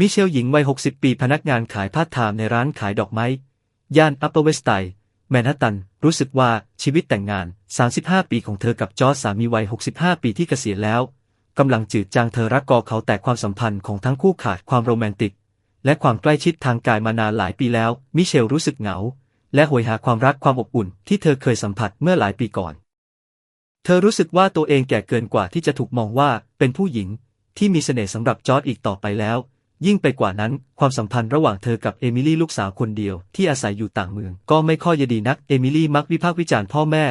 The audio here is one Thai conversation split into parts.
มิเชลหญิงวัย 60 ปีพนักงานขายผ้าไทม์ในร้านขายดอกไม้ ย่านอัปเปอร์เวสต์ไ d แมนฮัตตัน รู้สึกว่าชีวิตแต่งงาน 35 ปีของเธอกับจอร์จสามีวัย 65 ปีที่เกษียณแล้วกำลังจืดจางเธอรักกอเขาแต่ความสัมพันธ์ของทั้งคู่ขาดความโรแมนติก และความใกล้ชิดทางกายมานานหลายปีแล้ว มิเชลรู้สึกเหงา และหวยหาความรักความอบอุ่นที่เธอเคยสัมผัสเมื่อหลายปีก่อน เธอรู้สึกว่าตัวเองแก่เกินกว่าที่จะถูกมองว่าเป็นผู้หญิงที่มีเสน่ห์สำหรับจอร์จอีกต่อไปแล้ว ยิ่งไปกว่านั้น ความสัมพันธ์ระหว่างเธอกับเอมิลี่ลูกสาวคนเดียว ที่อาศัยอยู่ต่างเมือง ก็ไม่ค่อยดีนักเอมิลี่มักวิพากษ์วิจารณ์พ่อแม่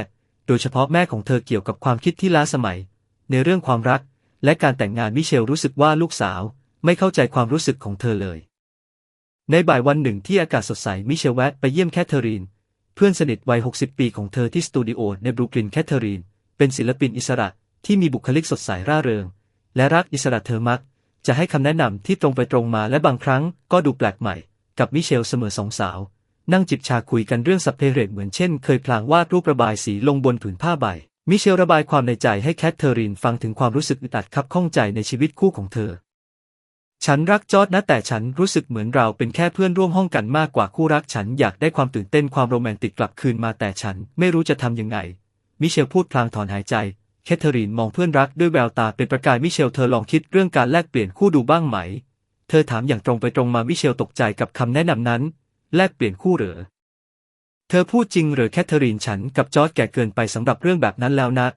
โดยเฉพาะแม่ของเธอเกี่ยวกับความคิดที่ล้าสมัย ในเรื่องความรัก และการแต่งงานมิเชลรู้สึกว่าลูกสาว ไม่เข้าใจความรู้สึกของเธอเลย ในบ่ายวันหนึ่งที่อากาศสดใสมิเชลแวะไปเยี่ยมแคทเธอรีน เพื่อนสนิทวัย 60 ปีของเธอที่สตูดิโอในบรูคลินแคทเธอรีน เป็นศิลปินอิสระที่มีบุคลิกสดใสร่าเริง และรักอิสระเธอมัก จะให้คำแนะนำที่ตรงไปตรงมาและบางครั้งก็ดูแปลกใหม่ กับมิเชลเสมอสองสาว นั่งจิบชาคุยกันเรื่องสัพเพเหรตเหมือนเช่น เคยพลางวาดรูประบายสีลงบนผืนผ้าใบ มิเชลระบายความในใจให้แคทเธอรีนฟังถึงความรู้สึกอึดอัดคับข้องใจในชีวิตคู่ของเธอ ฉันรักจอร์ดนะแต่ฉันรู้สึกเหมือนเราเป็นแค่เพื่อนร่วมห้องกันมากกว่าคู่รักฉันอยากได้ความตื่นเต้นความโรแมนติกกลับคืนมาแต่ฉันไม่รู้จะทำยังไง มิเชลพูดพลางถอนหายใจ แคทเธอรีนมองเพื่อนรักด้วยแววตาเป็นประกายมิเชลเธอลองคิดเรื่องการแลกเปลี่ยนคู่ดูบ้างไหม เธอถามอย่างตรงไปตรงมามิเชลตกใจกับคำแนะนำนั้น แลกเปลี่ยนคู่เหรอ เธอพูดจริงหรือแคทเธอรีนฉันกับจอร์ดแก่เกินไปสำหรับเรื่องแบบนั้นแล้วนะ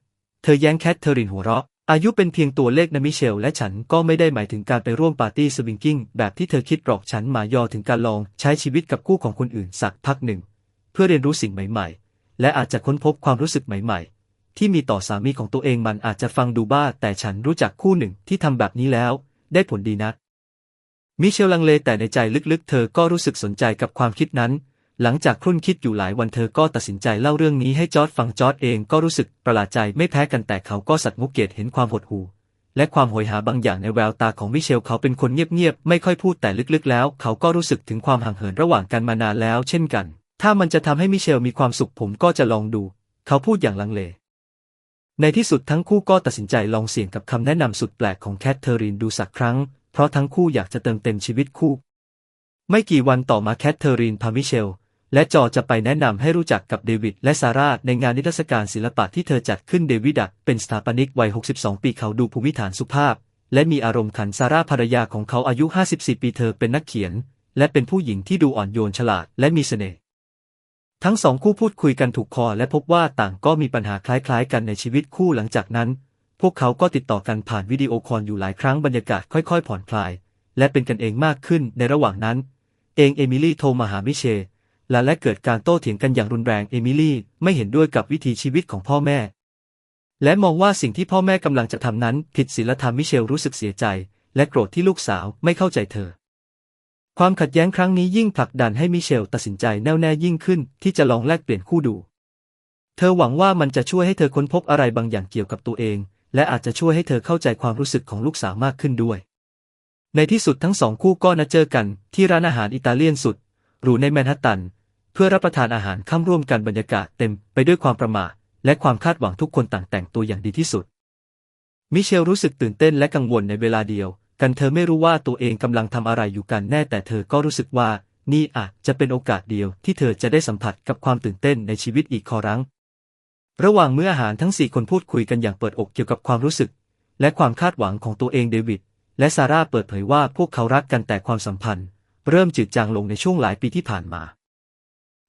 เธอแย้งแคทเธอรีนหัวเราะ อายุเป็นเพียงตัวเลขนะมิเชลและฉันก็ไม่ได้หมายถึงการไปร่วมปาร์ตี้สวิงกิ้งแบบที่เธอคิดหรอกฉันหมายยอถึงการลองใช้ชีวิตกับคู่ของคนอื่นสักพักหนึ่ง เพื่อเรียนรู้สิ่งใหม่ ๆ และอาจจะค้นพบความรู้สึกใหม่ ๆ ที่มีต่อสามีของตัวเองมันอาจจะฟังดูบ้า แต่ฉันรู้จักคู่หนึ่งที่ทำแบบนี้แล้ว ได้ผลดีนะมิเชลลังเลแต่ในใจลึกๆ เธอก็รู้สึกสนใจกับความคิดนั้น หลังจากครุ่นคิดอยู่หลายวันเธอก็ตัดสินใจเล่าเรื่องนี้ให้จอร์ดฟังจอร์ดเองก็รู้สึกประหลาดใจไม่แพ้กันแต่เขาก็สัตว์มุกเกตเห็นความหดหู่และความโหยหาบางอย่างในแววตาของมิเชลเขาเป็นคนเงียบๆไม่ค่อยพูดแต่ลึกๆ แล้ว เขาก็รู้สึกถึงความห่างเหินระหว่างกันมานานแล้ว เช่นกัน ถ้ามันจะทำให้มิเชลมีความสุขผมก็จะลองดู เขาพูดอย่างลังเล ในที่สุดทั้งคู่ก็ตัดสินใจลองเสี่ยงกับคำแนะนำสุดแปลกของแคทเธอรีนดูสักครั้ง เพราะทั้งคู่อยากจะเติมเต็มชีวิตคู่ ไม่กี่วันต่อมาแคทเธอรีนพามิเชล และจอจะไปแนะนำให้รู้จักกับเดวิดและซาร่าในงานนิทรรศการศิลปะที่เธอจัดขึ้นเดวิดเป็นสถาปนิกวัย 62 ปีเขาดูภูมิฐานสุภาพ และมีอารมณ์ขันซาร่าภรรยาของเขาอายุ 54 ปีเธอเป็นนักเขียน และเป็นผู้หญิงที่ดูอ่อนโยนฉลาดและมีเสน่ห์ ทั้งสองคู่พูดคุยกันถูกคอและพบว่าต่างก็มีปัญหาคล้ายๆ กันในชีวิตคู่หลังจากนั้น พวกเขาก็ติดต่อกันผ่านวิดีโอคอลอยู่หลายครั้งบรรยากาศค่อยๆ ผ่อนคลาย และเป็นกันเองมากขึ้นในระหว่างนั้น เองเอมิลี่โทรมาหามิเชลและและเกิดการโต้เถียงกันอย่างรุนแรงเอมิลี่ไม่เห็นด้วยกับวิถีชีวิตของพ่อแม่ และมองว่าสิ่งที่พ่อแม่กำลังจะทำนั้นผิดศีลธรรมมิเชลรู้สึกเสียใจ และโกรธที่ลูกสาวไม่เข้าใจเธอ ความขัดแย้งครั้งนี้ยิ่งผลักดันให้มิเชลตัดสินใจแน่วแน่ยิ่งขึ้นที่จะลองแลกเปลี่ยนคู่ดู เธอหวังว่ามันจะช่วยให้เธอค้นพบอะไรบางอย่างเกี่ยวกับตัวเอง และอาจจะช่วยให้เธอเข้าใจความรู้สึกของลูกสาวมากขึ้นด้วย ในที่สุดทั้งสองคู่ก็นัดเจอกันที่ร้านอาหารอิตาเลียนสุดหรูในแมนฮัตตัน เพื่อรับประทานอาหารข้ามร่วมกันบรรยากาศเต็มไปด้วยความประมาทและความคาดหวังทุกคนต่างแต่งตัวอย่างดีที่สุด มิเชลรู้สึกตื่นเต้นและกังวลในเวลาเดียว กันเธอไม่รู้ว่าตัวเองกำลังทำอะไรอยู่กันแน่แต่เธอก็รู้สึกว่า นี่อาจจะเป็นโอกาสเดียวที่เธอจะได้สัมผัสกับความตื่นเต้นในชีวิตอีกครั้ง ระหว่างมื้ออาหารทั้งสี่คนพูดคุยกันอย่างเปิดอกเกี่ยวกับความรู้สึก และความคาดหวังของตัวเองเดวิดและซาร่าเปิดเผยว่าพวกเขารักกันแต่ความสัมพันธ์ เริ่มจืดจางลงในช่วงหลายปีที่ผ่านมา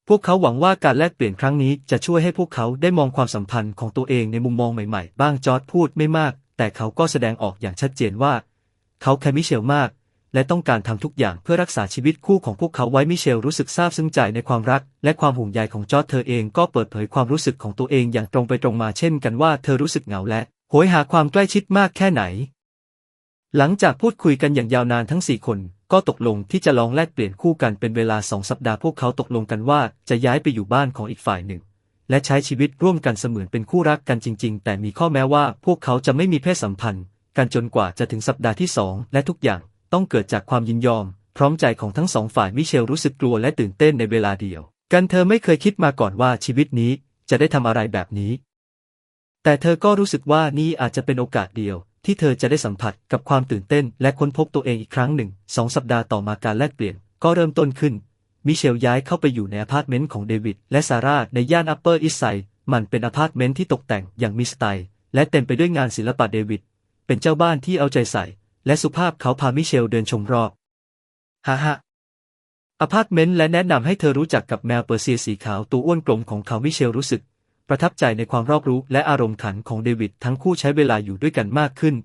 พวกเขาหวังว่าการแลกเปลี่ยนครั้งนี้จะช่วยให้พวกเขาได้มองความสัมพันธ์ของตัวเองในมุมมองใหม่ๆ บ้างจอร์ดพูดไม่มาก แต่เขาก็แสดงออกอย่างชัดเจนว่า เขาแคร์มิเชลมาก และต้องการทำทุกอย่างเพื่อรักษาชีวิตคู่ของพวกเขาไว้มิเชลรู้สึกซาบซึ้งใจในความรัก และความห่วงใยของจอร์ดเธอเองก็เปิดเผยความรู้สึกของตัวเองอย่างตรงไปตรงมาเช่นกันว่าเธอรู้สึกเหงาและโหยหาความใกล้ชิดมากแค่ไหน หลังจากพูดคุยกันอย่างยาวนานทั้งสี่คนก็ตกลงที่จะลองแลกเปลี่ยนคู่กันเป็นเวลาสองสัปดาห์พวกเขาตกลงกันว่าจะย้ายไปอยู่บ้านของอีกฝ่ายหนึ่ง และใช้ชีวิตร่วมกันเสมือนเป็นคู่รักกันจริง ๆ แต่มีข้อแม้ว่าพวกเขาจะไม่มีเพศสัมพันธ์ กันจนกว่าจะถึงสัปดาห์ที่สองและทุกอย่างต้องเกิดจากความยินยอม พร้อมใจของทั้งสองฝ่ายมิเชลรู้สึกกลัวและตื่นเต้นในเวลาเดียว กันเธอไม่เคยคิดมาก่อนว่าชีวิตนี้จะได้ทำอะไรแบบนี้ แต่เธอก็รู้สึกว่านี่อาจจะเป็นโอกาสเดียวที่เธอจะได้สัมผัสกับความตื่นเต้นและค้นพบตัวเองอีกครั้งหนึ่งสองสัปดาห์ต่อมาการแลกเปลี่ยนก็เริ่มต้นขึ้น มิเชลย้ายเข้าไปอยู่ในอพาร์ตเมนต์ของเดวิดและซาร่าในย่านอัปเปอร์อีสไซมันเป็นอพาร์ตเมนต์ที่ตกแต่งอย่างมีสไตล์และเต็มไปด้วยงานศิลปะเดวิด เป็นเจ้าบ้านที่เอาใจใส่ และสุภาพเขาพามิเชลเดินชมรอบฮ่าฮ่าอพาร์ตเมนต์และแนะนำให้เธอรู้จักกับแมวเปอร์เซียสีขาวตัวอ้วนกลมของเขามิเชลรู้สึก ประทับใจในความรอบรู้และอารมณ์ขันของเดวิดทั้งคู่ใช้เวลาอยู่ด้วยกันมากขึ้น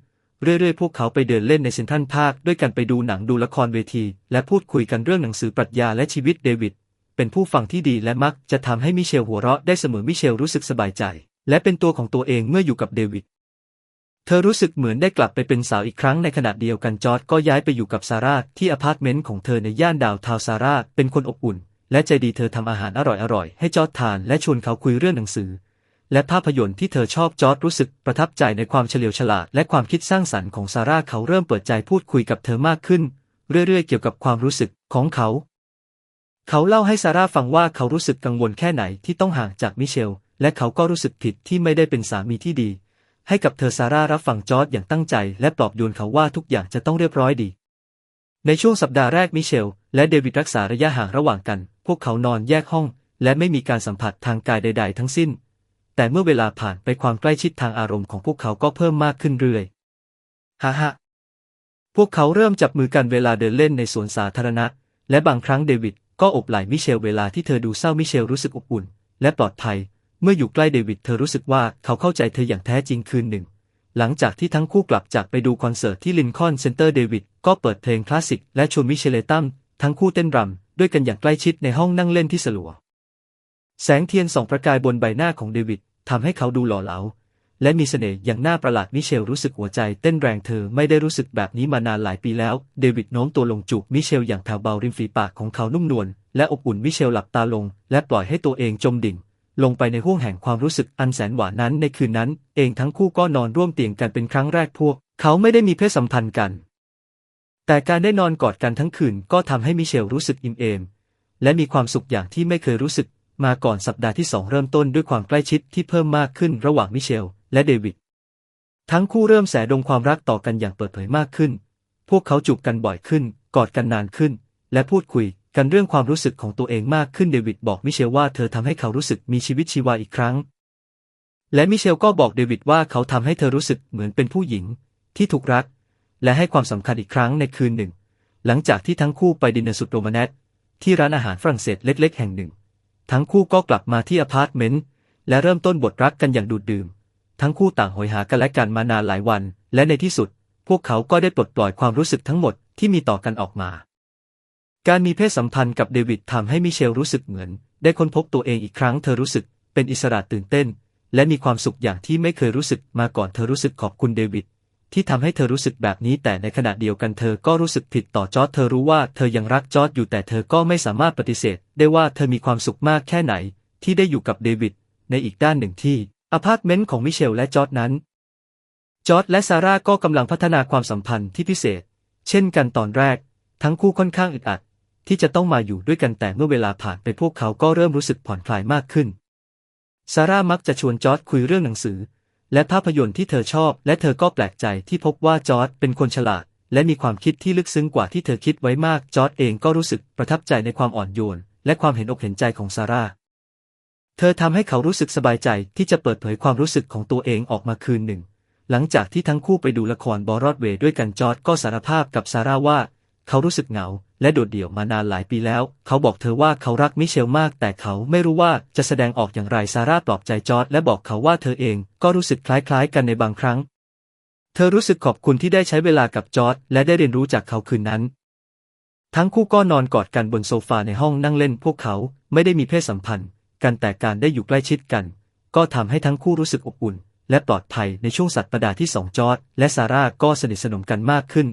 เรื่อยๆ พวกเขาไปเดินเล่นในเซนทรัลพาร์คด้วยกันไปดูหนังดูละครเวที และพูดคุยกันเรื่องหนังสือปรัชญาและชีวิตเดวิดเป็นผู้ฟังที่ดีและมักจะทำให้มิเชลหัวเราะได้เสมอมิเชลรู้สึกสบายใจ และเป็นตัวของตัวเองเมื่ออยู่กับเดวิด เธอรู้สึกเหมือนได้กลับไปเป็นสาวอีกครั้งในขณะเดียวกันจอร์ดก็ย้ายไปอยู่กับซาร่าที่อพาร์ตเมนต์ของเธอในย่านดาวทาวซาร่าเป็นคนอบอุ่น และใจดีเธอทำอาหารอร่อยๆ ให้จอร์ดทานและชวนเขาคุยเรื่องหนังสือ และภาพยนตร์ที่เธอชอบจอร์ดรู้สึกประทับใจในความเฉลียวฉลาดและความคิดสร้างสรรค์ของซาร่าเขาเริ่มเปิดใจพูดคุยกับเธอมากขึ้น เรื่อยๆ เกี่ยวกับความรู้สึกของเขา เขาเล่าให้ซาร่าฟังว่าเขารู้สึกกังวลแค่ไหนที่ต้องห่างจากมิเชลและเขาก็รู้สึกผิดที่ไม่ได้เป็นสามีที่ดี ให้กับเธอซาร่ารับฟังจอร์ดอย่างตั้งใจและปลอบโยนเขาว่าทุกอย่างจะต้องเรียบร้อยดี ในช่วงสัปดาห์แรกมิเชล และเดวิดรักษาระยะห่างระหว่างกัน พวกเขานอนแยกห้อง และไม่มีการสัมผัสทางกายใด ๆ ทั้งสิ้น แต่เมื่อเวลาผ่านไปความใกล้ชิดทางอารมณ์ของพวกเขาก็เพิ่มมากขึ้นเรื่อยฮ่าฮ่าพวกเขาเริ่มจับมือกันเวลาเดินเล่นในสวนสาธารณะ และบางครั้งเดวิดก็อบไหล่มิเชลเวลาที่เธอดูเศร้ามิเชลรู้สึกอบอุ่น และปลอดภัย เมื่ออยู่ใกล้เดวิดเธอรู้สึกว่าเขาเข้าใจเธออย่างแท้จริงคืนหนึ่ง หลังจากที่ทั้งคู่กลับจากไปดูคอนเสิร์ตที่ลินคอนเซ็นเตอร์เดวิดก็เปิดเพลงคลาสสิกและชวนมิเชลเลตัมทั้งคู่เต้นรำด้วยกันอย่างใกล้ชิดในห้องนั่งเล่นที่สลัว แสงเทียนส่องประกายบนใบหน้าของเดวิดทำให้เขาดูหล่อเหลา และมีเสน่ห์อย่างน่าประหลาดมิเชลรู้สึกหัวใจเต้นแรงเธอไม่ได้รู้สึกแบบนี้มานานหลายปีแล้ว เดวิดโน้มตัวลงจูบมิเชลอย่างแผ่วเบาริมฝีปากของเขานุ่มนวลและอบอุ่นมิเชลหลับตาลง และปล่อยให้ตัวเองจมดิ่ง ลงไปในห้วงแห่งความรู้สึกอันแสนหวานนั้นในคืนนั้น เองทั้งคู่ก็นอนร่วมเตียงกันเป็นครั้งแรกพวก เขาไม่ได้มีเพศสัมพันธ์กัน แต่การได้นอนกอดกันทั้งคืนก็ทำให้มิเชลรู้สึกอิ่มเอม และมีความสุขอย่างที่ไม่เคยรู้สึก มาก่อนสัปดาห์ที่สองเริ่มต้นด้วยความใกล้ชิดที่เพิ่มมากขึ้นระหว่างมิเชล และเดวิดทั้งคู่เริ่มแสดงความรักต่อกันอย่างเปิดเผยมากขึ้น พวกเขาจูบกันบ่อยขึ้น กอดกันนานขึ้น และพูดคุย กันเรื่องความรู้สึกของตัวเองมากขึ้นเดวิดบอกมิเชลว่าเธอทำให้เขารู้สึกมีชีวิตชีวาอีกครั้ง และมิเชลก็บอกเดวิดว่าเขาทำให้เธอรู้สึกเหมือนเป็นผู้หญิง ที่ถูกรัก และให้ความสำคัญอีกครั้งในคืนหนึ่ง หลังจากที่ทั้งคู่ไปดินเนอร์สุดโรแมนตที่ร้านอาหารฝรั่งเศสเล็ก ๆ แห่งหนึ่ง ทั้งคู่ก็กลับมาที่อพาร์ตเมนต์และเริ่มต้นบทรักกันอย่างดูดดื่ม ทั้งคู่ต่างโหยหากันและกันมานานหลายวัน และในที่สุด พวกเขาก็ได้ปลดปล่อยความรู้สึกทั้งหมดที่มีต่อกันออกมา การมีเพศสัมพันธ์กับเดวิดทำให้มิเชลรู้สึกเหมือน ได้ค้นพบตัวเองอีกครั้งเธอรู้สึกเป็นอิสระตื่นเต้น และมีความสุขอย่างที่ไม่เคยรู้สึกมาก่อนเธอรู้สึกขอบคุณเดวิดที่ทำให้เธอรู้สึกแบบนี้ แต่ในขณะเดียวกันเธอก็รู้สึกผิดต่อจอร์ดเธอรู้ว่าเธอยังรักจอร์ดอยู่แต่เธอก็ไม่สามารถปฏิเสธ ได้ว่าเธอมีความสุขมากแค่ไหน ที่ได้อยู่กับเดวิดในอีกด้านหนึ่งที่อพาร์ตเมนต์ของมิเชลและจอร์ดนั้นจอร์ดและซาร่าก็กำลังพัฒนาความสัมพันธ์ที่พิเศษ เช่นกันตอนแรก ทั้งคู่ค่อนข้างอึดอัด ที่จะต้องมาอยู่ด้วยกันแต่เมื่อเวลาผ่านไปพวกเขาก็เริ่มรู้สึกผ่อนคลายมากขึ้น ซาร่ามักจะชวนจอร์ดคุยเรื่องหนังสือ และภาพยนตร์ที่เธอชอบ และเธอก็แปลกใจที่พบว่าจอร์ดเป็นคนฉลาด และมีความคิดที่ลึกซึ้งกว่าที่เธอคิดไว้มากจอร์ดเองก็รู้สึกประทับใจในความอ่อนโยน และความเห็นอกเห็นใจของซาร่าเธอทำให้เขารู้สึกสบายใจที่จะเปิดเผยความรู้สึกของตัวเองออกมาคืนหนึ่ง หลังจากที่ทั้งคู่ไปดูละครบอรอดเวย์ด้วยกันจอร์ดก็สารภาพกับซาร่าว่า เขารู้สึกเหงา และโดดเดี่ยวมานานหลายปีแล้ว เขาบอกเธอว่าเขารักมิเชลมาก แต่เขาไม่รู้ว่าจะแสดงออกอย่างไรซาร่าปลอบใจจอร์ดและบอกเขาว่าเธอเองก็รู้สึกคล้ายๆ กันในบางครั้ง เธอรู้สึกขอบคุณที่ได้ใช้เวลากับจอร์ดและได้เรียนรู้จากเขาคืนนั้น ทั้งคู่ก็นอนกอดกันบนโซฟาในห้องนั่งเล่น พวกเขาไม่ได้มีเพศสัมพันธ์ กันแต่การได้อยู่ใกล้ชิดกัน ก็ทำให้ทั้งคู่รู้สึกอบอุ่นและปลอดภัยในช่วงสัตว์ประดาห์ที่สองจอร์ดและซาร่าก็สนิทสนมกันมากขึ้น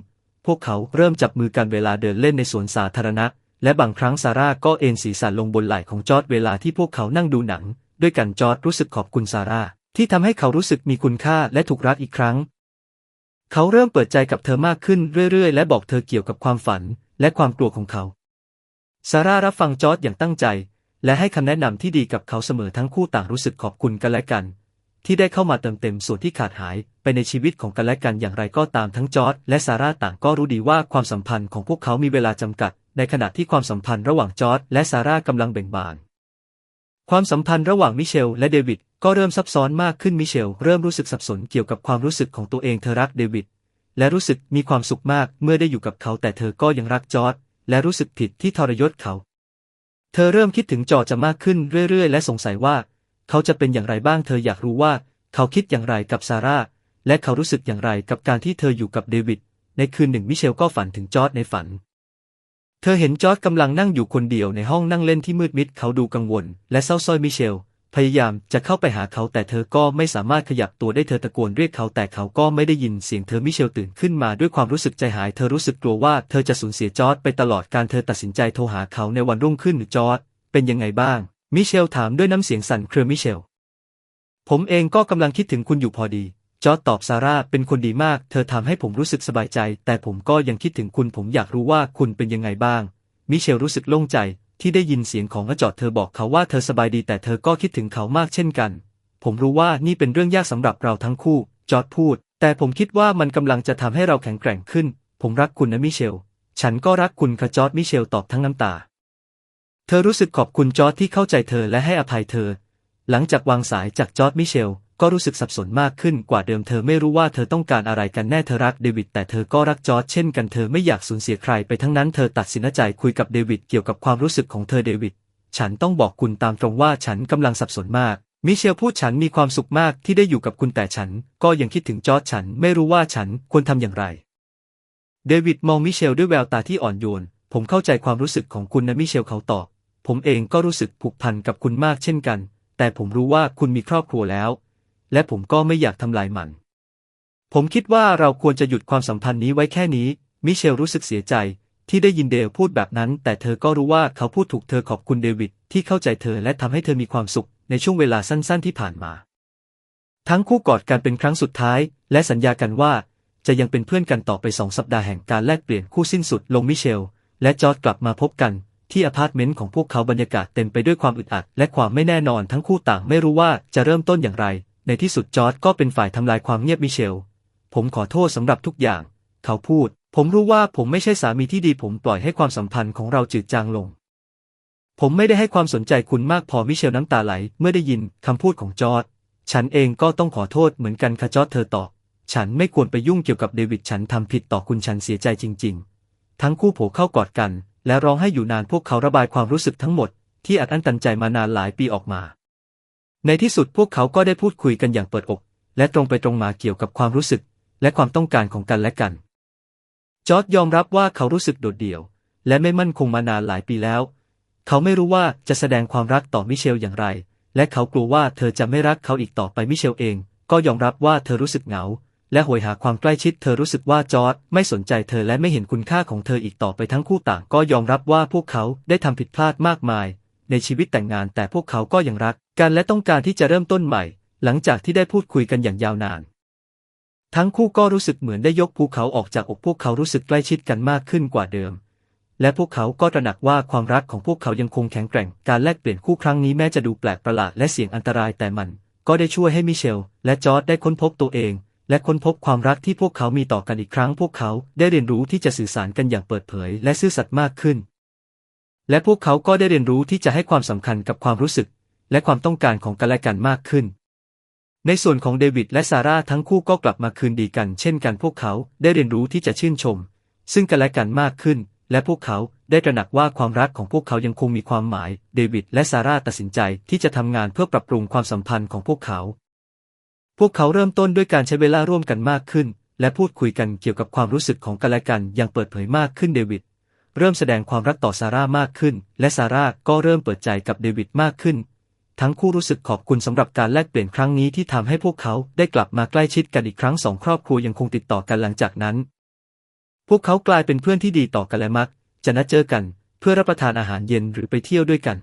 วกเขาเริ่มจับมือกันเวลาเดินเล่นในสวนสาธารณะ และบางครั้งซาร่าก็เอนศีรษะลงบนไหล่ของจอร์ดเวลาที่พวกเขานั่งดูหนัง ด้วยกันจอร์ดรู้สึกขอบคุณซาร่าที่ทำให้เขารู้สึกมีคุณค่าและถูกรักอีกครั้ง เขาเริ่มเปิดใจกับเธอมากขึ้นเรื่อยๆ และบอกเธอเกี่ยวกับความฝันและความกลัวของเขาซาร่ารับฟังจอร์ดอย่างตั้งใจ และให้คำแนะนำที่ดีกับเขาเสมอทั้งคู่ต่างรู้สึกขอบคุณกันและกัน ที่ได้เข้ามาเติมเต็มส่วนที่ขาดหายไปในชีวิตของกันและกันอย่างไรก็ตามทั้งจอร์ดและซาร่าต่างก็รู้ดีว่าความสัมพันธ์ของพวกเขามีเวลาจำกัด ในขณะที่ความสัมพันธ์ระหว่างจอร์ดและซาร่ากำลังเบ่งบาน ความสัมพันธ์ระหว่างมิเชลและเดวิดก็เริ่มซับซ้อนมากขึ้นมิเชลเริ่มรู้สึกสับสนเกี่ยวกับความรู้สึกของตัวเองเธอรักเดวิดและรู้สึกมีความสุขมากเมื่อได้อยู่กับเขาแต่เธอก็ยังรักจอร์ดและรู้สึกผิดที่ทรยศเขา เธอเริ่มคิดถึงจอร์จจะมากขึ้นเรื่อยๆ และสงสัยว่า เขาจะเป็นอย่างไรบ้างเธออยากรู้ว่า เขาคิดอย่างไรกับซาร่าและเขารู้สึกอย่างไรกับการที่เธออยู่กับเดวิดในคืนหนึ่งมิเชลก็ฝันถึงจอร์จในฝัน เธอเห็นจอร์จกำลังนั่งอยู่คนเดียวในห้องนั่งเล่นที่มืดมิดเขาดูกังวล และเศร้าส้อยมิเชล พยายามจะเข้าไปหาเขาแต่เธอก็ไม่สามารถขยับตัวได้เธอตะโกนเรียกเขาแต่เขาก็ไม่ได้ยินเสียงเธอมิเชลตื่นขึ้นมาด้วยความรู้สึกใจหายเธอรู้สึกกลัวว่าเธอจะสูญเสียจอร์จไปตลอดการเธอตัดสินใจโทรหาเขาในวันรุ่งขึ้นจอร์จเป็นยังไงบ้าง มิเชลถามด้วยน้ำเสียงสั่นเครือมิเชล ผมเองก็กำลังคิดถึงคุณอยู่พอดี จอร์จตอบซาร่าเป็นคนดีมาก เธอทำให้ผมรู้สึกสบายใจ แต่ผมก็ยังคิดถึงคุณ ผมอยากรู้ว่าคุณเป็นยังไงบ้าง มิเชลรู้สึกโล่งใจที่ได้ยินเสียงของอาจอดเธอบอกเขาว่าเธอสบายดีแต่เธอก็คิดถึงเขามากเช่นกัน ผมรู้ว่านี่เป็นเรื่องยากสำหรับเราทั้งคู่ จอร์จพูด แต่ผมคิดว่ามันกำลังจะทำให้เราแข็งแกร่งขึ้น ผมรักคุณนะมิเชล ฉันก็รักคุณค่ะจอร์มิเชลตอบทั้งน้ำตา เธอรู้สึกขอบคุณจอร์จที่เข้าใจเธอและให้อภัยเธอ หลังจากวางสายจากจอร์จมิเชล ก็รู้สึกสับสนมากขึ้นกว่าเดิมเธอไม่รู้ว่าเธอต้องการอะไรกันแน่เธอรักเดวิดแต่เธอก็รักจอร์จเช่นกันเธอไม่อยากสูญเสียใครไปทั้งนั้นเธอตัดสินใจคุยกับเดวิดเกี่ยวกับความรู้สึกของเธอเดวิดฉันต้องบอกคุณตามตรงว่าฉันกำลังสับสนมาก มิเชลพูดฉันมีความสุขมากที่ได้อยู่กับคุณแต่ฉัน ก็ยังคิดถึงจอร์จฉันไม่รู้ว่าฉันควรทำอย่างไร เดวิดมองมิเชลด้วยแววตาที่อ่อนโยน ผมเข้าใจความรู้สึกของคุณนะมิเชลเขาตอบ ผมเองก็รู้สึกผูกพันกับคุณมากเช่นกัน แต่ผมรู้ว่าคุณมีครอบครัวแล้ว และผมก็ไม่อยากทำลายมัน ผมคิดว่าเราควรจะหยุดความสัมพันธ์นี้ไว้แค่นี้ มิเชลรู้สึกเสียใจ ที่ได้ยินเดลพูดแบบนั้น แต่เธอก็รู้ว่าเขาพูดถูกเธอขอบคุณเดวิดที่เข้าใจเธอและทำให้เธอมีความสุขในช่วงเวลาสั้น ๆ ที่ผ่านมา ทั้งคู่กอดกันเป็นครั้งสุดท้าย และสัญญากันว่า จะยังเป็นเพื่อนกันต่อไปสองสัปดาห์แห่งการแลกเปลี่ยนคู่สิ้นสุดลงมิเชล และจอร์ดกลับมาพบกัน ที่อพาร์ตเมนต์ของพวกเขาบรรยากาศเต็มไปด้วยความอึดอัด และความไม่แน่นอนทั้งคู่ต่างไม่รู้ว่าจะเริ่มต้นอย่างไร ในที่สุดจอร์ดก็เป็นฝ่ายทำลายความเงียบมิเชล ผมขอโทษสำหรับทุกอย่าง เขาพูด ผมรู้ว่าผมไม่ใช่สามีที่ดีผมปล่อยให้ความสัมพันธ์ของเราจืดจางลง ผมไม่ได้ให้ความสนใจคุณมากพอมิเชลน้ำตาไหล เมื่อได้ยินคำพูดของจอร์ดฉันเองก็ต้องขอโทษเหมือนกันค่ะจอร์ดเธอตอบฉันไม่ควรไปยุ่งเกี่ยวกับเดวิดฉันทำผิดต่อคุณฉันเสียใจจริง ๆ ทั้งคู่โผล่เข้ากอดกัน และร้องให้อยู่นานพวกเขาระบายความรู้สึกทั้งหมด ที่อัดอั้นตันใจมานานหลายปีออกมา ในที่สุดพวกเขาก็ได้พูดคุยกันอย่างเปิดอก และตรงไปตรงมาเกี่ยวกับความรู้สึก และความต้องการของกันและกัน จอร์ดยอมรับว่าเขารู้สึกโดดเดี่ยว และไม่มั่นคงมานานหลายปีแล้ว เขาไม่รู้ว่าจะแสดงความรักต่อมิเชลอย่างไร และเขากลัวว่าเธอจะไม่รักเขาอีกต่อไปมิเชลเอง ก็ยอมรับว่าเธอรู้สึกเหงา และโหยหาความใกล้ชิดเธอรู้สึกว่าจอร์ดไม่สนใจเธอและไม่เห็นคุณค่าของเธออีกต่อไปทั้งคู่ต่างก็ยอมรับว่าพวกเขาได้ทำผิดพลาดมากมาย ในชีวิตแต่งงานแต่พวกเขาก็ยังรักกันและต้องการที่จะเริ่มต้นใหม่ หลังจากที่ได้พูดคุยกันอย่างยาวนาน ทั้งคู่ก็รู้สึกเหมือนได้ยกภูเขาออกจากอกพวกเขารู้สึกใกล้ชิดกันมากขึ้นกว่าเดิม และพวกเขาก็ตระหนักว่าความรักของพวกเขายังคงแข็งแกร่ง การแลกเปลี่ยนคู่ครั้งนี้แม้จะดูแปลกประหลาดและเสี่ยงอันตรายแต่มัน ก็ได้ช่วยให้มิเชล และจอร์ดได้ค้นพบตัวเอง และค้นพบความรักที่พวกเขามีต่อกันอีกครั้งพวกเขาได้เรียนรู้ที่จะสื่อสารกันอย่างเปิดเผย และซื่อสัตย์มากขึ้น และพวกเขาก็ได้เรียนรู้ที่จะให้ความสำคัญกับความรู้สึก และความต้องการของกันและกันมากขึ้น ในส่วนของเดวิดและซาร่าทั้งคู่ก็กลับมาคืนดีกัน เช่นกันพวกเขาได้เรียนรู้ที่จะชื่นชม ซึ่งกันและกันมากขึ้น และพวกเขาได้ตระหนักว่าความรักของพวกเขายังคงมีความหมาย เดวิดและซาร่าตัดสินใจที่จะทำงานเพื่อปรับปรุงความสัมพันธ์ของพวกเขา พวกเขาเริ่มต้นด้วยการใช้เวลาร่วมกันมากขึ้น และพูดคุยกันเกี่ยวกับความรู้สึกของกันและกันอย่างเปิดเผยมากขึ้นเดวิดเริ่มแสดงความรักต่อซาร่ามากขึ้น และซาร่าก็เริ่มเปิดใจกับเดวิดมากขึ้น ทั้งคู่รู้สึกขอบคุณสำหรับการแลกเปลี่ยนครั้งนี้ที่ทำให้พวกเขาได้กลับมาใกล้ชิดกันอีกครั้งสองครอบครัวยังคงติดต่อกันหลังจากนั้น พวกเขากลายเป็นเพื่อนที่ดีต่อกันและมัก จะนัดเจอกัน เพื่อรับประทานอาหารเย็นหรือไปเที่ยวด้วยกัน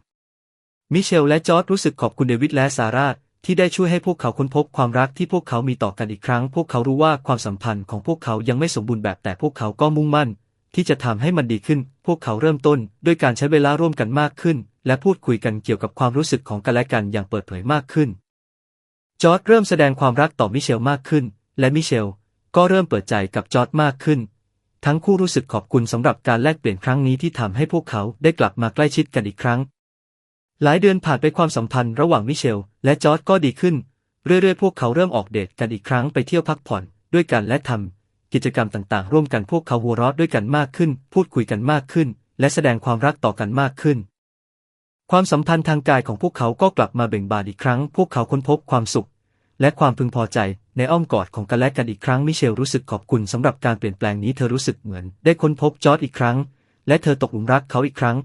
มิเชลและจอร์ดรู้สึกขอบคุณเดวิดและซาร่า ที่ได้ช่วยให้พวกเขาค้นพบความรักที่พวกเขามีต่อกันอีกครั้ง พวกเขารู้ว่าความสัมพันธ์ของพวกเขายังไม่สมบูรณ์แบบแต่พวกเขาก็มุ่งมั่น ที่จะทำให้มันดีขึ้น พวกเขาเริ่มต้น ด้วยการใช้เวลาร่วมกันมากขึ้น และพูดคุยกันเกี่ยวกับความรู้สึกของกันและกันอย่างเปิดเผยมากขึ้น จอร์ดเริ่มแสดงความรักต่อมิเชลมากขึ้น และมิเชลก็เริ่มเปิดใจกับจอร์ดมากขึ้น ทั้งคู่รู้สึกขอบคุณสำหรับการแลกเปลี่ยนครั้งนี้ที่ทำให้พวกเขาได้กลับมาใกล้ชิดกันอีกครั้ง หลายเดือนผ่านไปความสัมพันธ์ระหว่างมิเชล และจอร์ดก็ดีขึ้น เรื่อยๆ พวกเขาเริ่มออกเดทกันอีกครั้งไปเที่ยวพักผ่อนด้วยกันและทำกิจกรรมต่างๆ ร่วมกันพวกเขาหัวเราะด้วยกันมากขึ้น พูดคุยกันมากขึ้น และแสดงความรักต่อกันมากขึ้น ความสัมพันธ์ทางกายของพวกเขาก็กลับมาเบ่งบานอีกครั้ง พวกเขาค้นพบความสุข และความพึงพอใจในอ้อมกอดของกันและกันอีกครั้งมิเชลรู้สึกขอบคุณสำหรับการเปลี่ยนแปลงนี้เธอรู้สึกเหมือน ได้ค้นพบจอร์ดอีกครั้ง และเธอตกหลุมรักเขาอีกครั้ง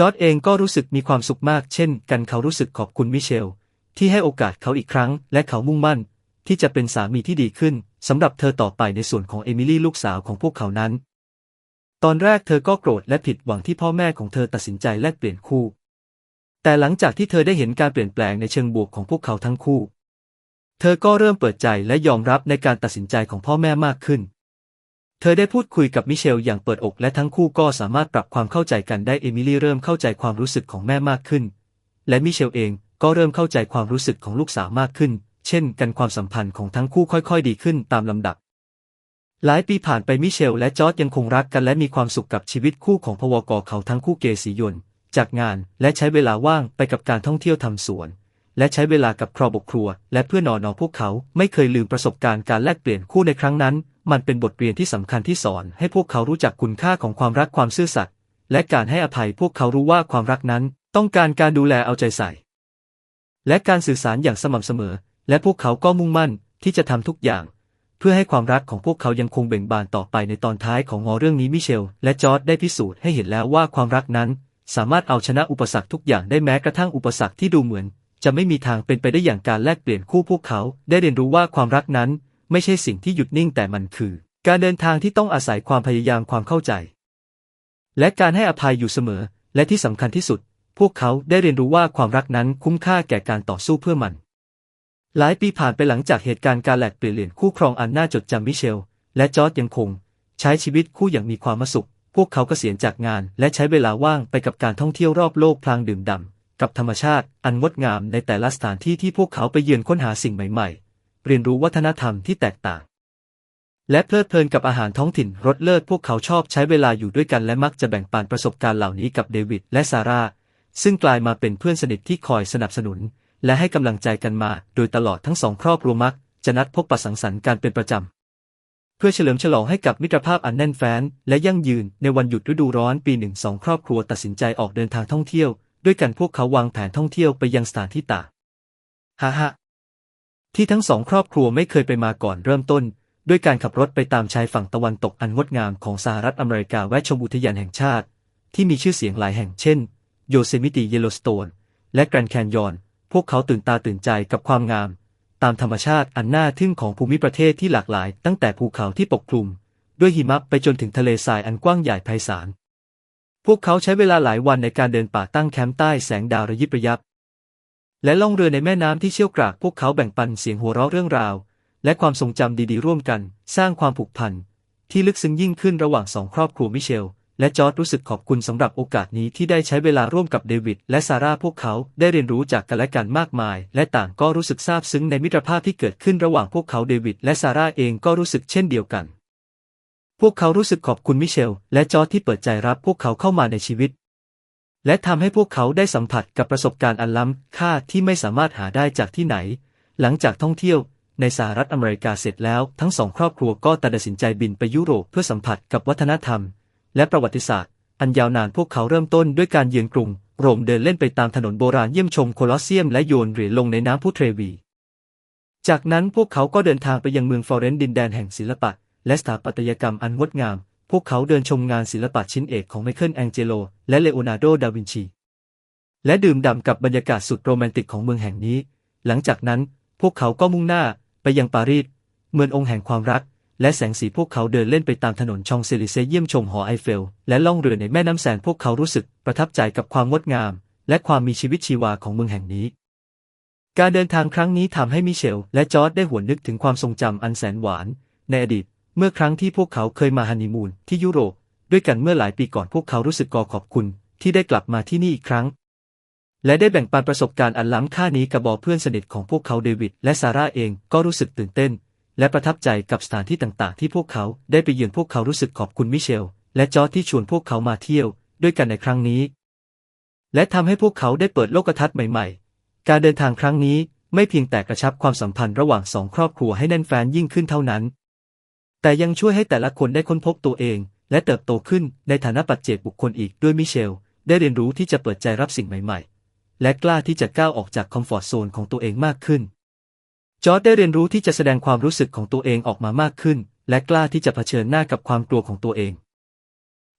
จอร์ดเองก็รู้สึกมีความสุขมากเช่นกันเขารู้สึกขอบคุณมิเชล ที่ให้โอกาสเขาอีกครั้ง และเขามุ่งมั่น ที่จะเป็นสามีที่ดีขึ้นสำหรับเธอต่อไปในส่วนของเอมิลี่ลูกสาวของพวกเขานั้น ตอนแรกเธอก็โกรธและผิดหวังที่พ่อแม่ของเธอตัดสินใจแลกเปลี่ยนคู่ แต่หลังจากที่เธอได้เห็นการเปลี่ยนแปลงในเชิงบวกของพวกเขาทั้งคู่ เธอก็เริ่มเปิดใจและยอมรับในการตัดสินใจของพ่อแม่มากขึ้น เธอได้พูดคุยกับมิเชลอย่างเปิดอกและทั้งคู่ก็สามารถปรับความเข้าใจกันได้เอมิลี่เริ่มเข้าใจความรู้สึกของแม่มากขึ้น และมิเชลเองก็เริ่มเข้าใจความรู้สึกของลูกสาวมากขึ้น เช่นกันความสัมพันธ์ของทั้งคู่ค่อยๆ ดีขึ้นตามลำดับ หลายปีผ่านไปมิเชลและจอร์ดยังคงรักกันและมีความสุขกับชีวิตคู่ของพวกเขาทั้งคู่เกษียนจากงานและใช้เวลาว่างไปกับการท่องเที่ยวทำสวน และใช้เวลากับครอบครัว และเพื่อนนอนนอพวกเขาไม่เคยลืมประสบการณ์การแลกเปลี่ยนคู่ในครั้งนั้น มันเป็นบทเรียนที่สำคัญที่สอนให้พวกเขารู้จักคุณค่าของความรักความซื่อสัตย์และการให้อภัยพวกเขารู้ว่าความรักนั้นต้องการการดูแลเอาใจใส่ และการสื่อสารอย่างสม่ำเสมอ และพวกเขาก็มุ่งมั่นที่จะทำทุกอย่าง เพื่อให้ความรักของพวกเขายังคงเบ่งบานต่อไปในตอนท้ายของงอเรื่องนี้มิเชล และจอร์ดได้พิสูจน์ให้เห็นแล้วว่าความรักนั้น สามารถเอาชนะอุปสรรคทุกอย่างได้แม้กระทั่งอุปสรรคที่ดูเหมือน จะไม่มีทางเป็นไปได้อย่างการแลกเปลี่ยนคู่พวกเขา ได้เรียนรู้ว่าความรักนั้น ไม่ใช่สิ่งที่หยุดนิ่งแต่มันคือ การเดินทางที่ต้องอาศัยความพยายามความเข้าใจ และการให้อภัยอยู่เสมอ และที่สำคัญที่สุด พวกเขาได้เรียนรู้ว่าความรักนั้นคุ้มค่าแก่การต่อสู้เพื่อมัน หลายปีผ่านไปหลังจากเหตุการณ์การแหลกเปลี่ยนคู่ครองอันน่าจดจำมิเชล และจอร์ดยังคง ใช้ชีวิตคู่อย่างมีความสุขพวกเขาเกษียณจากงานและใช้เวลาว่างไปกับการท่องเที่ยวรอบโลกพลางดื่มด่ำกับธรรมชาติอันงดงามในแต่ละสถานที่ที่พวกเขาไปเยือนค้นหาสิ่งใหม่ ๆ เรียนรู้วัฒนธรรมที่แตกต่าง และเพลิดเพลินกับอาหารท้องถิ่นรสเลิศพวกเขาชอบใช้เวลาอยู่ด้วยกันและมักจะแบ่งปันประสบการณ์เหล่านี้กับเดวิดและซาร่าซึ่งกลายมาเป็นเพื่อนสนิทที่คอยสนับสนุน และให้กำลังใจกันมา โดยตลอดทั้งสองครอบครัวมัก จะนัดพบปะสังสรรค์กันเป็นประจำ เพื่อเฉลิมฉลองให้กับมิตรภาพอันแน่นแฟ้น และยั่งยืนในวันหยุดฤดูร้อนปีหนึ่งสองครอบครัวตัดสินใจออกเดินทางท่องเที่ยว ด้วยกันพวกเขาวางแผนท่องเที่ยวไปยังสถานที่ต่างฮ่าฮ่า ที่ทั้งสองครอบครัวไม่เคยไปมาก่อนเริ่มต้น ด้วยการขับรถไปตามชายฝั่งตะวันตกอันงดงามของสหรัฐอเมริกาแวะชมอุทยานแห่งชาติ ที่มีชื่อเสียงหลายแห่งเช่นโยเซมิติเยลโลสโตน และแกรนด์แคนยอน พวกเขาตื่นตาตื่นใจกับความงาม ตามธรรมชาติอันน่าทึ่งของภูมิประเทศที่หลากหลาย ตั้งแต่ภูเขาที่ปกคลุม ด้วยหิมะไปจนถึงทะเลทรายอันกว้างใหญ่ไพศาลพวกเขาใช้เวลาหลายวันในการเดินป่าตั้งแคมป์ใต้แสงดาวระยิบระยับ และล่องเรือในแม่น้ำที่เชี่ยวกรากพวกเขาแบ่งปันเสียงหัวเราะเรื่องราว และความทรงจำดีๆร่วมกัน สร้างความผูกพันที่ลึกซึ้งยิ่งขึ้นระหว่างสองครอบครัวมิเชล และจอร์ดรู้สึกขอบคุณสำหรับโอกาสนี้ที่ได้ใช้เวลาร่วมกับเดวิดและซาร่าพวกเขาได้เรียนรู้จากกันและกันมากมาย และต่างก็รู้สึกซาบซึ้งในมิตรภาพที่เกิดขึ้นระหว่างพวกเขาเดวิดและซาร่าเองก็รู้สึกเช่นเดียวกัน พวกเขารู้สึกขอบคุณมิเชล และจอร์ดที่เปิดใจรับพวกเขาเข้ามาในชีวิต และทำให้พวกเขาได้สัมผัสกับประสบการณ์อันล้ำค่าที่ไม่สามารถหาได้จากที่ไหน หลังจากท่องเที่ยวในสหรัฐอเมริกาเสร็จแล้ว ทั้งสองครอบครัวก็ตัดสินใจบินไปยุโรปเพื่อสัมผัสกับวัฒนธรรม และประวัติศาสตร์ อันยาวนานพวกเขาเริ่มต้นด้วยการเยือนกรุง โรมเดินเล่นไปตามถนนโบราณเยี่ยมชมโคลอสเซียมและโยนเหรียญลงในน้ำพุเทรวี จากนั้นพวกเขาก็เดินทางไปยังเมืองฟลอเรนซ์ดินแดนแห่งศิลปะ และสถาปัตยกรรมอันงดงาม พวกเขาเดินชมงานศิลปะชิ้นเอกของไมเคิลแองเจโล และเลโอนาร์โด ดาวินชี และดื่มด่ำกับบรรยากาศสุดโรแมนติกของเมืองแห่งนี้ หลังจากนั้นพวกเขาก็มุ่งหน้าไปยังปารีส เมืององค์แห่งความรัก และแสงสีพวกเขาเดินเล่นไปตามถนนชองเซลิเซเยี่ยมชมหอไอเฟล และล่องเรือในแม่น้ำแสนพวกเขารู้สึกประทับใจกับความงดงาม และความมีชีวิตชีวาของเมืองแห่งนี้ การเดินทางครั้งนี้ทำให้มิเชล และจอร์ดได้หวนนึกถึงความทรงจำอันแสนหวาน ในอดีต เมื่อครั้งที่พวกเขาเคยมาฮันนีมูนที่ยุโรปด้วยกันเมื่อหลายปีก่อนพวกเขารู้สึกกอขอบคุณที่ได้กลับมาที่นี่อีกครั้ง และได้แบ่งปันประสบการณ์อันล้ำค่านี้กับบอเพื่อนสนิทของพวกเขาเดวิดและซาร่าเองก็รู้สึกตื่นเต้น และประทับใจกับสถานที่ต่างๆ ที่พวกเขาได้ไปเยือนพวกเขารู้สึกขอบคุณมิเชล และจอร์ที่ชวนพวกเขามาเที่ยวด้วยกันในครั้งนี้ และทำให้พวกเขาได้เปิดโลกทัศน์ใหม่ ๆ การเดินทางครั้งนี้ไม่เพียงแต่กระชับความสัมพันธ์ระหว่างสองครอบครัวให้แน่นแฟ้นยิ่งขึ้นเท่านั้น แต่ยังช่วยให้แต่ละคนได้ค้นพบตัวเอง และเติบโตขึ้นในฐานะปัจเจกบุคคลอีกด้วยมิเชล ได้เรียนรู้ที่จะเปิดใจรับสิ่งใหม่ๆ และกล้าที่จะก้าวออกจากคอมฟอร์ทโซนของตัวเองมากขึ้น จอร์ดได้เรียนรู้ที่จะแสดงความรู้สึกของตัวเองออกมามากขึ้น และกล้าที่จะเผชิญหน้ากับความกลัวของตัวเอง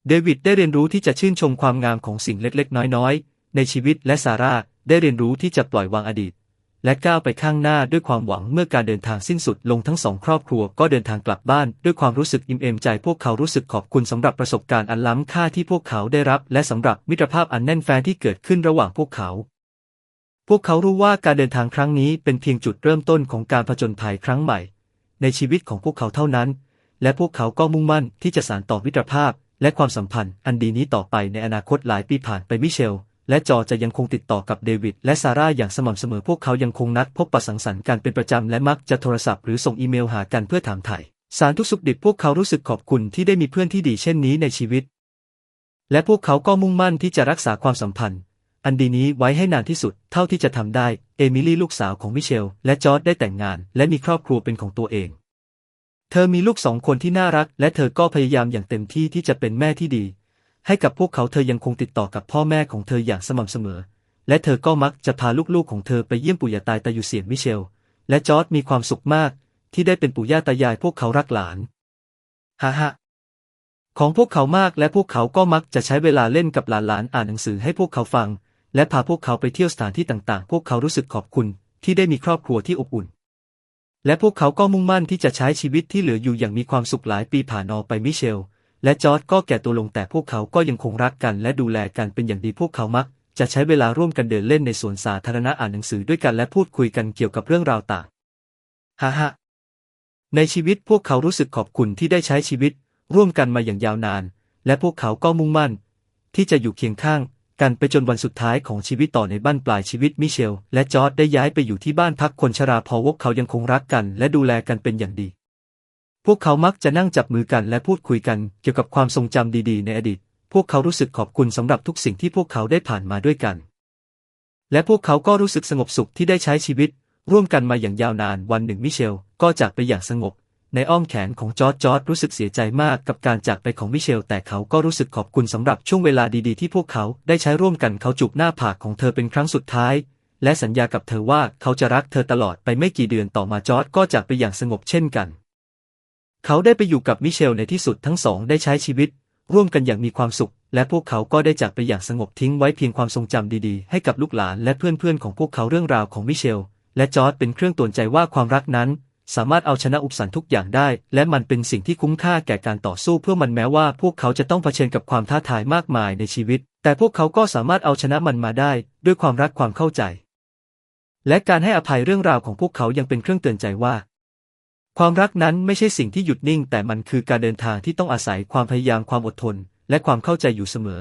เดวิดได้เรียนรู้ที่จะชื่นชมความงามของสิ่งเล็กๆ น้อยๆ ในชีวิตและซาร่าได้เรียนรู้ที่จะปล่อยวางอดีต และก้าวไปข้างหน้าด้วยความหวังเมื่อการเดินทางสิ้นสุดลงทั้งสองครอบครัวก็เดินทางกลับบ้านด้วยความรู้สึกอิ่มเอมใจพวกเขารู้สึกขอบคุณสำหรับประสบการณ์อันล้ำค่าที่พวกเขาได้รับ และสำหรับมิตรภาพอันแน่นแฟ้นที่เกิดขึ้นระหว่างพวกเขา พวกเขารู้ว่าการเดินทางครั้งนี้เป็นเพียงจุดเริ่มต้นของการผจญภัยครั้งใหม่ ในชีวิตของพวกเขาเท่านั้น และพวกเขาก็มุ่งมั่นที่จะสานต่อมิตรภาพ และความสัมพันธ์อันดีนี้ต่อไปในอนาคตหลายปีผ่านไปมิเชล และจอจะยังคงติดต่อกับเดวิดและซาร่าอย่างสม่ำเสมอพวกเขายังคงนัดพบปะสังสรรค์กันเป็นประจำและมักจะโทรศัพท์หรือส่งอีเมลหากันเพื่อถามไถ่สารทุกสุขดิบพวกเขารู้สึกขอบคุณที่ได้มีเพื่อนที่ดีเช่นนี้ในชีวิต และพวกเขาก็มุ่งมั่นที่จะรักษาความสัมพันธ์ อันดีนี้ไว้ให้นานที่สุดเท่าที่จะทำได้ เอมิลี่ลูกสาวของมิเชล และจอร์จได้แต่งงาน และมีครอบครัวเป็นของตัวเอง เธอมีลูกสองคนที่น่ารัก และเธอก็พยายามอย่างเต็มที่ที่จะเป็นแม่ที่ดี ให้กับพวกเขาเธอยังคงติดต่อกับพ่อแม่ของเธออย่างสม่ำเสมอ และเธอก็มักจะพาลูกๆของเธอไปเยี่ยมปู่ย่าตายตาอยู่เสียนมิเชล และจอร์จมีความสุขมาก ที่ได้เป็นปู่ย่าตายายพวกเขารักหลานฮ่าฮ่าของพวกเขามากและพวกเขาก็มักจะใช้เวลาเล่นกับหลานๆอ่านหนังสือให้พวกเขาฟัง และพาพวกเขาไปเที่ยวสถานที่ต่างๆ พวกเขารู้สึกขอบคุณที่ได้มีครอบครัวที่อบอุ่น และพวกเขาก็มุ่งมั่นที่จะใช้ชีวิตที่เหลืออยู่อย่างมีความสุขหลายปีผ่านอไปมิเชล และจอร์ดก็แก่ตัวลงแต่พวกเขาก็ยังคงรักกันและดูแลกันเป็นอย่างดีพวกเขามัก จะใช้เวลาร่วมกันเดินเล่นในสวนสาธารณะอ่านหนังสือด้วยกันและพูดคุยกันเกี่ยวกับเรื่องราวต่างฮ่าฮ่าในชีวิตพวกเขารู้สึกขอบคุณที่ได้ใช้ชีวิต ร่วมกันมาอย่างยาวนาน และพวกเขาก็มุ่งมั่น ที่จะอยู่เคียงข้าง กันไปจนวันสุดท้ายของชีวิตต่อในบ้านปลายชีวิตมิเชล และจอร์ดได้ย้ายไปอยู่ที่บ้านพักคนชราพอพวกเขายังคงรักกัน และดูแลกันเป็นอย่างดี พวกเขามักจะนั่งจับมือกันและพูดคุยกันเกี่ยวกับความทรงจำดีๆ ในอดีต พวกเขารู้สึกขอบคุณสำหรับทุกสิ่งที่พวกเขาได้ผ่านมาด้วยกัน และพวกเขาก็รู้สึกสงบสุขที่ได้ใช้ชีวิต ร่วมกันมาอย่างยาวนานวันหนึ่งมิเชล ก็จากไปอย่างสงบ ในอ้อมแขนของจอร์จจอร์จรู้สึกเสียใจมากกับการจากไปของมิเชล แต่เขาก็รู้สึกขอบคุณสำหรับช่วงเวลาดีๆ ที่พวกเขาได้ใช้ร่วมกันเขาจูบหน้าผากของเธอเป็นครั้งสุดท้ายและสัญญากับเธอว่าเขาจะรักเธอตลอดไปไม่กี่เดือนต่อมาจอร์จก็จากไปอย่างสงบเช่นกัน เขาได้ไปอยู่กับมิเชลในที่สุดทั้งสองได้ใช้ชีวิต ร่วมกันอย่างมีความสุข และพวกเขาก็ได้จากไปอย่างสงบทิ้งไว้เพียงความทรงจำดีๆ ให้กับลูกหลานและเพื่อนๆของพวกเขาเรื่องราวของมิเชล และจอร์จเป็นเครื่องตวจใจว่าความรักนั้น สามารถเอาชนะอุปสรรคทุกอย่างได้ และมันเป็นสิ่งที่คุ้มค่าแก่การต่อสู้เพื่อมันแม้ว่าพวกเขาจะต้องเผชิญกับความท้าทายมากมายในชีวิต แต่พวกเขาก็สามารถเอาชนะมันมาได้ ด้วยความรักความเข้าใจ และการให้อภัยเรื่องราวของพวกเขายังเป็นเครื่องเตือนใจว่า ความรักนั้นไม่ใช่สิ่งที่หยุดนิ่ง แต่มันคือการเดินทางที่ต้องอาศัยความพยายามความอดทน และความเข้าใจอยู่เสมอ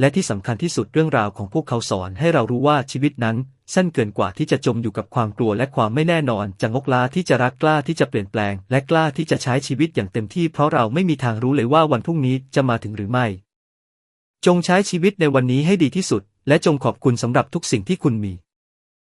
และที่สำคัญที่สุดเรื่องราวของพวกเขาสอนให้เรารู้ว่าชีวิตนั้นสั้นเกินกว่าที่จะจมอยู่กับความกลัวและความไม่แน่นอนจะงกล้าที่จะรักกล้าที่จะเปลี่ยนแปลง และกล้าที่จะใช้ชีวิตอย่างเต็มที่เพราะเราไม่มีทางรู้เลยว่าวันพรุ่งนี้จะมาถึงหรือไม่ จงใช้ชีวิตในวันนี้ให้ดีที่สุด และจงขอบคุณสำหรับทุกสิ่งที่คุณมี